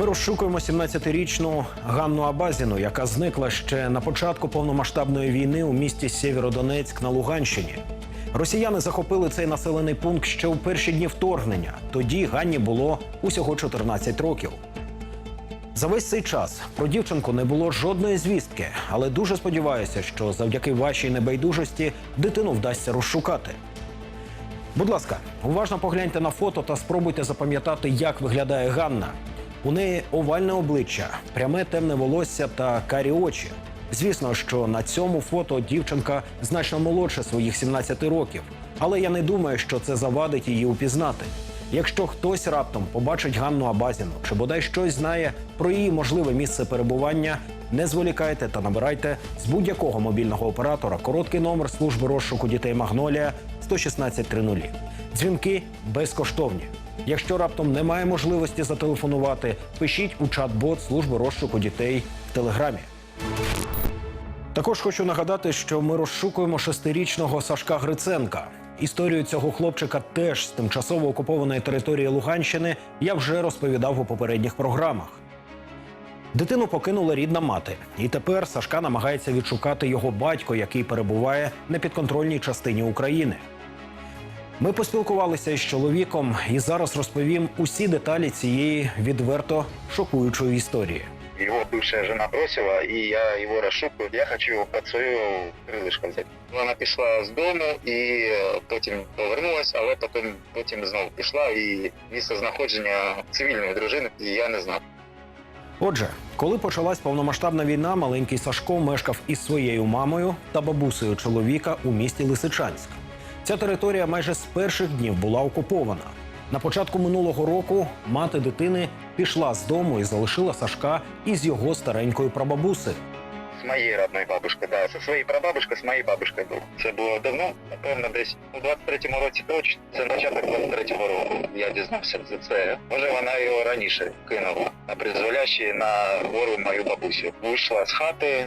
Ми розшукуємо 17-річну Ганну Абазіну, яка зникла ще на початку повномасштабної війни у місті Сєвєродонецьк на Луганщині. Росіяни захопили цей населений пункт ще у перші дні вторгнення. Тоді Ганні було усього 14 років. За весь цей час про дівчинку не було жодної звістки, але дуже сподіваюся, що завдяки вашій небайдужості дитину вдасться розшукати. Будь ласка, уважно погляньте на фото та спробуйте запам'ятати, як виглядає Ганна. У неї овальне обличчя, пряме темне волосся та карі очі. Звісно, що на цьому фото дівчинка значно молодша своїх 17 років, але я не думаю, що це завадить її упізнати. Якщо хтось раптом побачить Ганну Абазіну чи бодай щось знає про її можливе місце перебування, не зволікайте та набирайте з будь-якого мобільного оператора короткий номер служби розшуку дітей Магнолія 11630. Дзвінки безкоштовні. Якщо раптом немає можливості зателефонувати, пишіть у чат-бот служби розшуку дітей в телеграмі. Також хочу нагадати, що ми розшукуємо шестирічного Сашка Гриценка. Історію цього хлопчика теж з тимчасово окупованої території Луганщини я вже розповідав у попередніх програмах. Дитину покинула рідна мати, і тепер Сашка намагається відшукати його батько, який перебуває на підконтрольній частині України. Ми поспілкувалися із чоловіком і зараз розповім усі деталі цієї відверто шокуючої історії. Его бывшая жена бросила, и я его расшукаю. Я хочу его под свою крилишко взяти. Вона пішла з дому і е, потім повернулася, але потім, потім знову пішла і місце знаходження цивільної дружини я не знав. Отже, коли почалась повномасштабна війна, маленький Сашко мешкав із своєю мамою та бабусею чоловіка у місті Лисичанськ. Ця територія майже з перших днів була окупована. На початку минулого року мати дитини пішла з дому і залишила Сашка із його старенькою прабабусею. З моєї родної бабушки, да. Зі своєю прабабушкою, з моєю бабушкою був. Це було давно, напевно, десь у 23-му році точно. Це початок 23-го року. Я дізнався за це. Може, вона його раніше кинула на призволяще на гору мою бабусю. Вийшла з хати,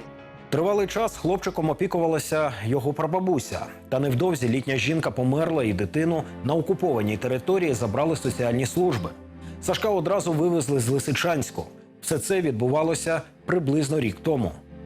Тривалий час хлопчиком опікувалася його прабабуся. Та невдовзі літня жінка померла і дитину на окупованій території забрали соціальні служби. Сашка одразу вивезли з Лисичанську. Все це відбувалося приблизно рік тому.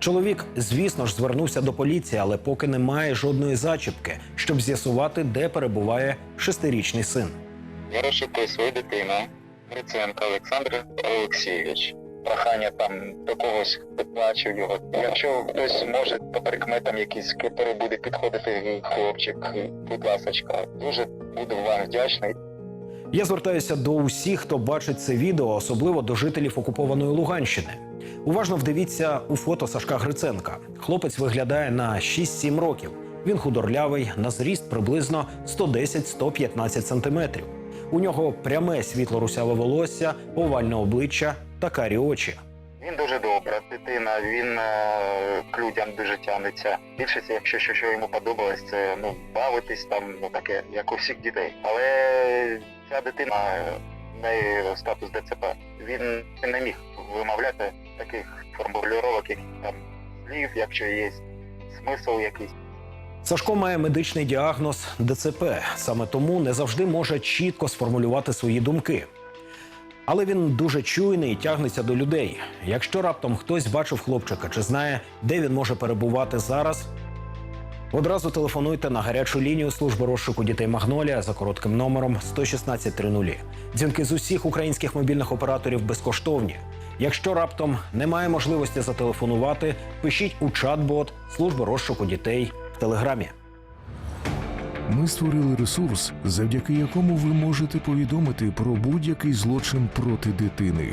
Чоловік, звісно ж, звернувся до поліції, але поки немає жодної зачіпки, щоб з'ясувати, де перебуває шестирічний син. Я розшукую свою дитину, Гриценко Олександр Олексійович. Прохання там до когось хто його. Якщо хтось може по прикметам який буде підходити хлопчик, будь ласочка, дуже буду вам вдячний. Я звертаюся до усіх, хто бачить це відео, особливо до жителів окупованої Луганщини. Уважно вдивіться у фото Сашка Гриценка. Хлопець виглядає на 6-7 років. Він худорлявий, на зріст приблизно 110-115 сантиметрів. У нього пряме світло-русяве волосся, овальне обличчя та карі очі. Він дуже добра дитина, він е, к людям дуже тягнеться. Більшість, якщо що, що йому подобалось, це ну бавитись там, ну таке, як у всіх дітей. Але ця дитина неї статус ДЦП. Він не міг вимовляти таких формулювання, як там слів, якщо є смисл якийсь. Сашко має медичний діагноз ДЦП. Саме тому не завжди може чітко сформулювати свої думки. Але він дуже чуйний і тягнеться до людей. Якщо раптом хтось бачив хлопчика чи знає, де він може перебувати зараз, одразу телефонуйте на гарячу лінію служби розшуку дітей Магнолія за коротким номером 11630. Дзвінки з усіх українських мобільних операторів безкоштовні. Якщо раптом немає можливості зателефонувати, пишіть у чат-бот служби розшуку дітей в телеграмі. Ми створили ресурс, завдяки якому ви можете повідомити про будь-який злочин проти дитини.